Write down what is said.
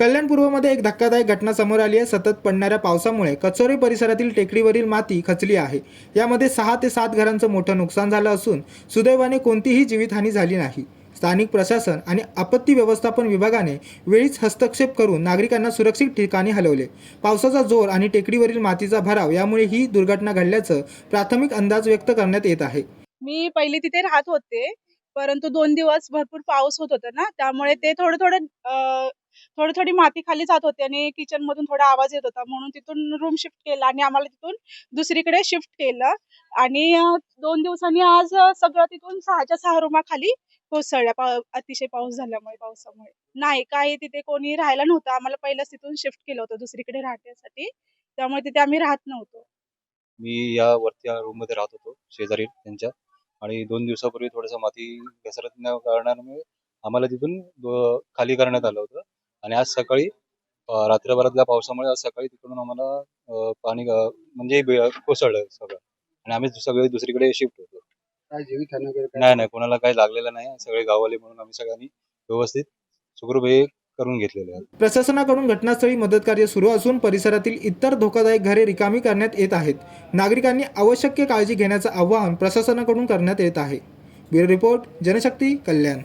कल्याण पूर्वमध्ये एक धक्कादायक घटना समोर आली आहे. सतत पडणाऱ्या पावसामुळे कचोरी परिसरातील टेकडीवरील माती खचली आहे. यामध्ये सहा ते सात घरांचं मोठं नुकसान झालं असून सुदैवाने कोणतीही जीवितहानी झाली नाही. स्थानिक प्रशासन आणि आपत्ती व्यवस्थापन विभागाने वेळीच हस्तक्षेप करून नागरिकांना सुरक्षित ठिकाणी हलवले. पावसाचा जोर आणि टेकडीवरील मातीचा भराव यामुळे ही दुर्घटना घडल्याचं प्राथमिक अंदाज व्यक्त करण्यात येत आहे. मी पहिले तिथे राहत होते परंतु दोन दिवस भरपूर पाऊस होत होता ना त्यामुळे ते थोडं थोडं थोडी थोडी माती खाली जात होती आणि किचन मधून थोडा आवाज येत होता. म्हणून तिथून रूम शिफ्ट केला आणि आम्हाला तिथून दुसरीकडे शिफ्ट केलं. आणि दोन दिवसांनी आज सगळं तिथून सहाच्या सहा रूमा खाली कोसळल्या. अतिशय पाऊस झाल्यामुळे पावसामुळे. नाही काही तिथे कोणी राहायला नव्हतं. आम्हाला पहिलंच तिथून शिफ्ट केलं होतं दुसरीकडे राहण्यासाठी. त्यामुळे तिथे आम्ही राहत नव्हतो. मी या वरती रूममध्ये राहत होतो शेजारी त्यांच्या. आणि दोन दिवसापूर्वी थोडस माती घसरत कारणामुळे आम्हाला तिथून खाली करण्यात आलं होतं. आणि आज सकाळी रात्रभरातल्या पावसामुळे आज सकाळी तिकडून आम्हाला पाणी म्हणजे कोसळलं सगळं. आणि आम्ही सगळे दुसरीकडे शिफ्ट होतो? नाही नाही कोणाला काही लागलेलं नाही. सगळे गाववाले म्हणून आम्ही सगळ्यांनी व्यवस्थित सुखरूप हे करून घेतलेले आहे प्रशासनाकडून घटनास्थळी मदत कार्य सुरू असून परिसरातील इतर धोकादायक घरे रिकामी करण्यात येत आहेत. नागरिकांनी आवश्यक काळजी घेण्याचं आवाहन प्रशासनाकडून करण्यात येत आहे. Bureau report Janshakti Kalyan.